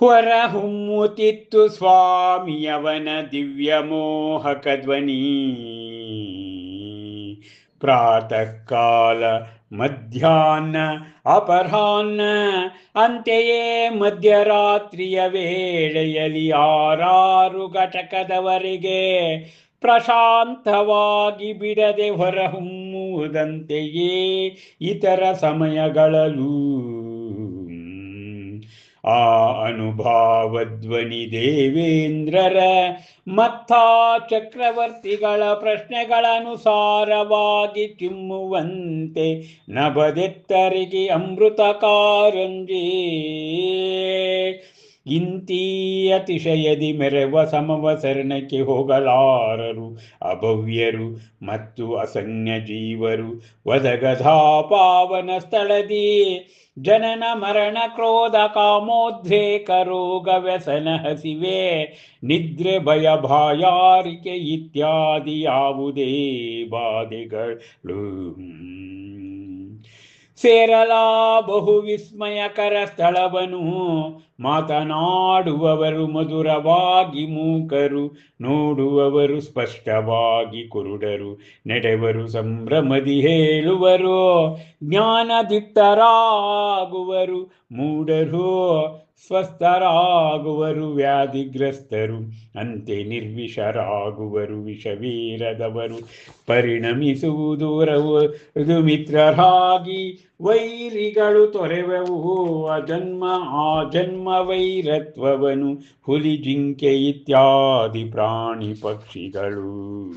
ಹೊರಹುಮ್ಮುತ್ತಿತ್ತು ಸ್ವಾಮಿಯವನ ದಿವ್ಯ ಮೋಹಕ ಧ್ವನಿ ಪ್ರಾತಃ ಕಾಲ ಮಧ್ಯಾಹ್ನ ಅಪರಾಹ್ನ, ಅಂತೆಯೇ ಮಧ್ಯರಾತ್ರಿಯ ವೇಳೆಯಲ್ಲಿ ಆರಾರು ಘಟಕದವರೆಗೆ ಪ್ರಶಾಂತವಾಗಿ ಬಿಡದೆ ಹೊರಹೊಮ್ಮುವುದಂತೆಯೇ ಇತರ ಸಮಯಗಳಲ್ಲೂ ಆ ಅನುಭಾವಧ್ವನಿ ದೇವೇಂದ್ರರ ಮತ್ತ ಚಕ್ರವರ್ತಿಗಳ ಪ್ರಶ್ನೆಗಳನುಸಾರವಾಗಿ ಚಿಮ್ಮುವಂತೆ ನಬದೆತ್ತರಿಗೆ ಅಮೃತ ಕಾರಂಜಿ ಇಂತೀ ಅತಿಶಯದಿ ಮೆರವ ಸಮವಸರಣಕ್ಕೆ ಹೋಗಲಾರರು, ಅಭವ್ಯರು ಮತ್ತು ಅಸಂಜ್ಞ ಜೀವರು. ವದಗಧಾ ಪಾವನ ಸ್ಥಳದಿ ಜನನ ಮರಣ ಕ್ರೋಧ ಕಾಮೋದ್ರೇಕ ರೋಗ ವ್ಯಸನ ಹಸಿವೆ. ನಿದ್ರೆ ಭಯ ಭಾಯಾರಿಕೆ ಇತ್ಯಾದಿ ಯಾವುದೇ ಬಾಧೆಗಳು. ಸೇರಲಾ ಬಹು ವಿಸ್ಮಯಕರ ಸ್ಥಳವನು. ಮಾತನಾಡುವವರು ಮಧುರವಾಗಿ ಮೂಕರು, ನೋಡುವವರು ಸ್ಪಷ್ಟವಾಗಿ ಕುರುಡರು. ನಡೆವರು ಸಂಭ್ರಮದಿ ಹೇಳುವರು, ಜ್ಞಾನದಿತ್ತರಾಗುವರು. ಮೂಢರು ಸ್ವಸ್ಥರಾಗುವರು ವ್ಯಾಧಿಗ್ರಸ್ತರು, ಅಂತೆ ನಿರ್ವಿಷರಾಗುವರು ವಿಷವೀರದವರು. ಪರಿಣಮಿಸುವುದೂರವು ಮಿತ್ರರಾಗಿ ವೈರಿಗಳು ತೊರೆವೆವು. ಅಜನ್ಮ, ಆ ಜನ್ಮ ವೈರತ್ವವನು ಹುಲಿ, ಜಿಂಕೆ ಇತ್ಯಾದಿ ಪ್ರಾಣಿ ಪಕ್ಷಿಗಳು.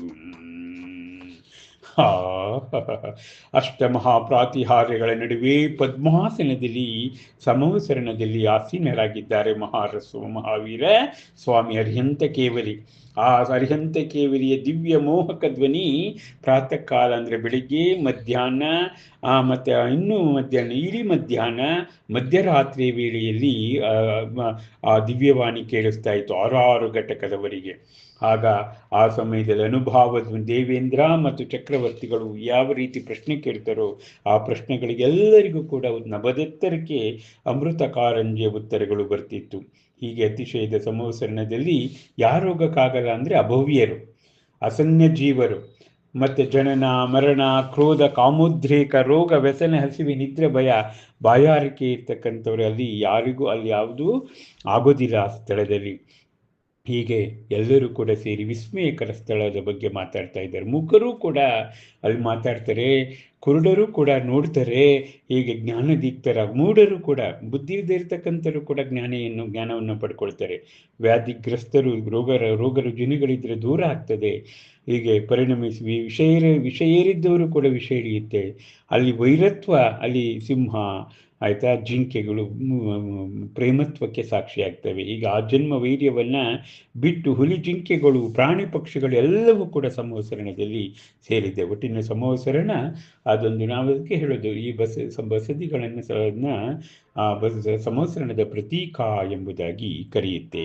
ಅಷ್ಟಮಹಾಪ್ರಾತಿಹಾರ್ಯಗಳ ನಡುವೆ ಪದ್ಮಾಸನದಲ್ಲಿ ಸಮವಸರಣದಲ್ಲಿ ಆಸೀನರಾಗಿದ್ದಾರೆ ಮಹಾರಸು ಮಹಾವೀರ ಸ್ವಾಮಿ ಅರ್ಹಂತ ಕೇವಲಿ. ಆ ಅರಿಹಂತ ಕೇವಲಿಯ ದಿವ್ಯ ಮೋಹಕ ಧ್ವನಿ ಪ್ರಾತಃ ಕಾಲ ಅಂದರೆ ಬೆಳಿಗ್ಗೆ, ಮಧ್ಯಾಹ್ನ ಮತ್ತು ಇನ್ನೂ ಮಧ್ಯಾಹ್ನ ಇಡೀ ಮಧ್ಯಾಹ್ನ, ಮಧ್ಯರಾತ್ರಿ ವೇಳೆಯಲ್ಲಿ, ಆ ದಿವ್ಯವಾಣಿ ಕೇಳಿಸ್ತಾ ಇತ್ತು ಆರಾರು ಘಟಕದವರಿಗೆ. ಆಗ ಆ ಸಮಯದಲ್ಲಿ ಅನುಭಾವ ದೇವೇಂದ್ರ ಮತ್ತು ಚಕ್ರವರ್ತಿಗಳು ಯಾವ ರೀತಿ ಪ್ರಶ್ನೆ ಕೇಳ್ತಾರೋ ಆ ಪ್ರಶ್ನೆಗಳಿಗೆಲ್ಲರಿಗೂ ಕೂಡ ನಬದೆತ್ತರಕ್ಕೆ ಅಮೃತ ಕಾರಂಜಿಯ ಉತ್ತರಗಳು ಬರ್ತಿತ್ತು. ಹೀಗೆ ಅತಿಶಯದ ಸಮವಸರಣದಲ್ಲಿ ಯಾರೋಗಕ್ಕಾಗಲ್ಲ ಅಂದರೆ ಅಭವ್ಯರು, ಅಸನ್ಯ ಜೀವರು, ಮತ್ತು ಜನನ, ಮರಣ, ಕ್ರೋಧ, ಕಾಮೋದ್ರೇಕ, ರೋಗ, ವ್ಯಸನ, ಹಸಿವೆ, ನಿದ್ರೆ, ಭಯ, ಬಾಯಾರಿಕೆ ಇರ್ತಕ್ಕಂಥವ್ರು ಅಲ್ಲಿ ಯಾರಿಗೂ ಅಲ್ಲಿ ಯಾವುದೂ ಆಗೋದಿಲ್ಲ ಆ ಸ್ಥಳದಲ್ಲಿ. ಹೀಗೆ ಎಲ್ಲರೂ ಕೂಡ ಸೇರಿ ವಿಸ್ಮಯಕರ ಸ್ಥಳದ ಬಗ್ಗೆ ಮಾತಾಡ್ತಾ ಇದ್ದಾರೆ. ಮೂಕರು ಕೂಡ ಅಲ್ಲಿ ಮಾತಾಡ್ತಾರೆ. ಕುರುಡರು ಕೂಡ ನೋಡ್ತಾರೆ, ಹೀಗೆ ಜ್ಞಾನ ಜ್ಞಾನದೀಪ್ತರ ಮೂಢರು ಕೂಡ ಬುದ್ಧಿ ಇರ್ತಕ್ಕಂಥರು ಕೂಡ ಜ್ಞಾನೆಯನ್ನು, ಜ್ಞಾನವನ್ನು ಪಡ್ಕೊಳ್ತಾರೆ. ವ್ಯಾಧಿಗ್ರಸ್ತರು, ರೋಗ ರೋಗ ರುಜಿನಗಳಿದ್ರೆ ದೂರ ಆಗ್ತದೆ. ಹೀಗೆ ಪರಿಣಮಿಸಿ ವಿಷಯ ವಿಷಯೇರಿದ್ದವರು ಕೂಡ ವಿಷಯ ಹಿಡಿಯುತ್ತೆ. ಅಲ್ಲಿ ವೈರತ್ವ, ಅಲ್ಲಿ ಸಿಂಹ, ಆಯ್ತಾ, ಜಿಂಕೆಗಳು ಪ್ರೇಮತ್ವಕ್ಕೆ ಸಾಕ್ಷಿಯಾಗ್ತವೆ ಈಗ ಆ ಜನ್ಮ ವೈರ್ಯವನ್ನು ಬಿಟ್ಟು ಹುಲಿ ಜಿಂಕೆಗಳು, ಪ್ರಾಣಿ ಪಕ್ಷಿಗಳು ಎಲ್ಲವೂ ಕೂಡ ಸಮವಸರಣದಲ್ಲಿ ಸೇರಿದೆ. ಒಟ್ಟಿನ ಸಮವಸರಣ ಅದೊಂದು ನಾವು ಅದಕ್ಕೆ ಹೇಳೋದು ಈ ಬಸ ಬಸದಿಗಳನ್ನು ಬಸ್ ಸಮವಸರಣದ ಪ್ರತೀಕ ಎಂಬುದಾಗಿ ಕರೆಯುತ್ತೇವೆ.